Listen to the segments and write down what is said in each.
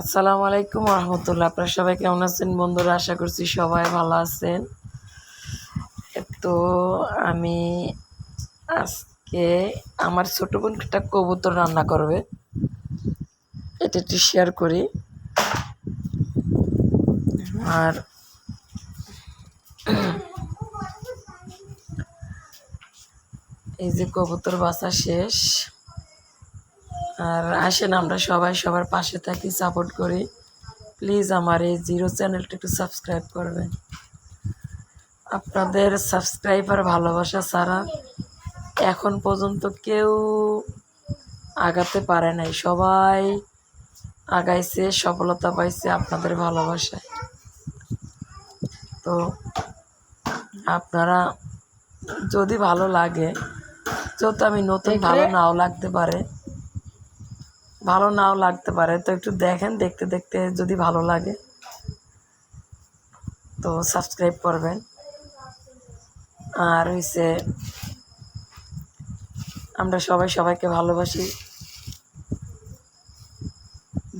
আসসালামু আলাইকুম রহমতুল্লাহ। আপনারা সবাই কেমন আছেন? বন্ধুরা, আশা করছি সবাই ভালো আছেন। তো আমি আজকে আমার ছোটো বোন একটা কবুতর রান্না করবে। এটা একটু শেয়ার করি। আর এই যে কবুতর বাসা শেষ। আর আসেন আমরা সবাই সবার পাশে থাকি সাপোর্ট করি। প্লিজ আমার এই জিরো চ্যানেলটা একটু সাবস্ক্রাইব করবেন। আপনাদের সাবস্ক্রাইবার ভালোবাসা ছাড়া এখন পর্যন্ত কেউ আগাতে পারে নাই। সবাই আগাইছে সফলতা পাইছে আপনাদের ভালোবাসায়। তো আপনারা যদি ভালো লাগে যেহেতু আমি নতুন ভালো নাও লাগতে পারে ভালো নাও লাগতে পারে। তো একটু দেখেন, দেখতে দেখতে যদি ভালো লাগে, তো সাবস্ক্রাইব করবেন। আর হইছে, আমরা সবাই সবাইকে ভালোবাসি।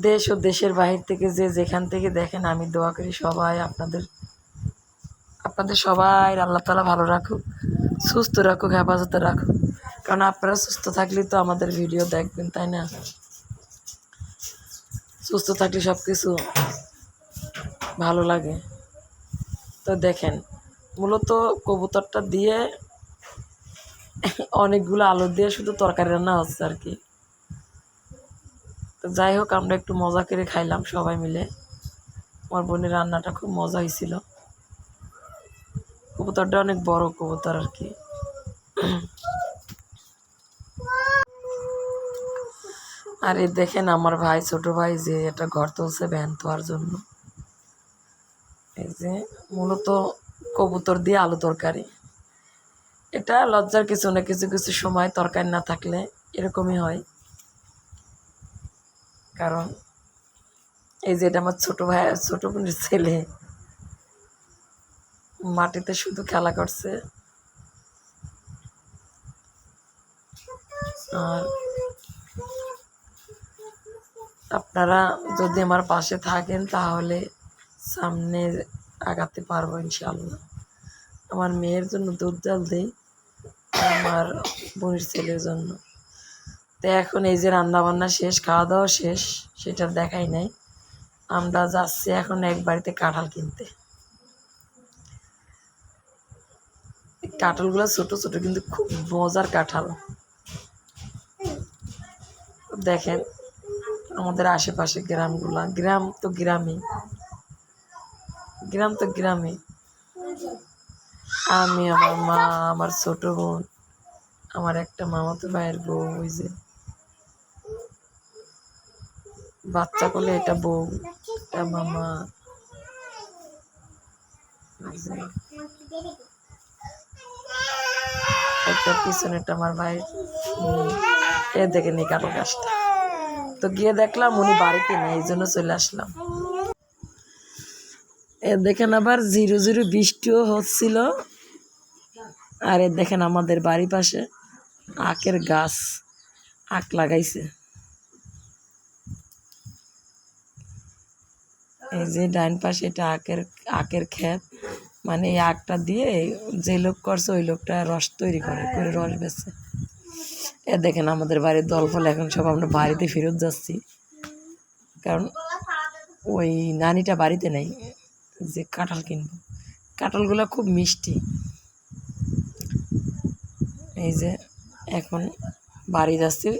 দেশ ও দেশের বাহির থেকে যে যেখান থেকে দেখেন, আমি দোয়া করি সবাই আপনাদের আপনাদের সবাই আল্লাহ তালা ভালো রাখুক, সুস্থ রাখুক, হেফাজতে রাখুক। কারণ আপনারা সুস্থ থাকলেই তো আমাদের ভিডিও দেখবেন, তাই না? সুস্থ থাকলে সব কিছু ভালো লাগে। তো দেখেন, মূলত কবুতরটা দিয়ে অনেকগুলো আলু দিয়ে শুধু তরকারি রান্না হচ্ছে আর কি। তো যাই হোক, আমরা একটু মজা করে খাইলাম সবাই মিলে। আমার বোনের রান্নাটা খুব মজা হয়েছিল। কবুতরটা অনেক বড় কবুতর আর কি। আর এই দেখেন আমার ভাই, ছোট ভাই যে এটা ঘর তুলছে ভ্যান তোয়ার জন্য। এই যে মূলত কবুতর দিয়ে আলু তরকারি। এটা লজ্জার কিছু না, কিছু কিছু সময় তরকারি না থাকলে এরকমই হয়। কারণ এই যে এটা আমার ছোট ভাই, ছোট বোনের ছেলে। মাটিতে শুধু খেলা করছে। আর আপনারা যদি আমার পাশে থাকেন, তাহলে সামনে আগাতে পারব ইনশাল্লাহ আমার মেয়ের জন্য দুধ জাল দিই আমার বোনের ছেলের জন্য। তো এখন এই যে রান্না বান্না শেষ খাওয়া দাওয়া শেষ, সেটা দেখাই নাই। আমরা যাচ্ছি এখন এক বাড়িতে কাঁঠাল কিনতে। কাঁঠালগুলো ছোট ছোট, কিন্তু খুব মজার কাঁঠাল। দেখেন আমাদের আশেপাশে গ্রামগুলা। গ্রাম তো গ্রামে। গ্রাম তো গ্রামে। আমি, আমার মা, আমার ছোট বোন, আমার একটা মামাতো ভাইয়ের বউ, ওই যে। বাচ্চা করলে এটা বউ, এটা মামা। একটা পিছনেটা আমার ভাই এ দেখে নি গাছটা তো গিয়ে দেখলাম উনি বাড়িতে নেই, এই জন্য চলে আসলাম। এ দেখেন আবার জিরো জিরো বৃষ্টিও হচ্ছিল। আর এ দেখেন আমাদের বাড়ির পাশে আখের গাছ, আখ লাগাইছে। এই যে ডাইন পাশে এটা আখের আখের ক্ষেত মানে এই আখটা দিয়ে যে লোক করছে, ওই লোকটা রস তৈরি করে করে রস বেছে। এ দেখেন আমাদের বাড়ির দল ফল এখন সব আমরা বাড়িতে ফেরত যাচ্ছি। কারণ ওই নানিটা বাড়িতে নেই, যে কাঁঠাল কিনবো। কাঁঠালগুলো খুব মিষ্টি। এই যে এখন বাড়ি যাচ্ছি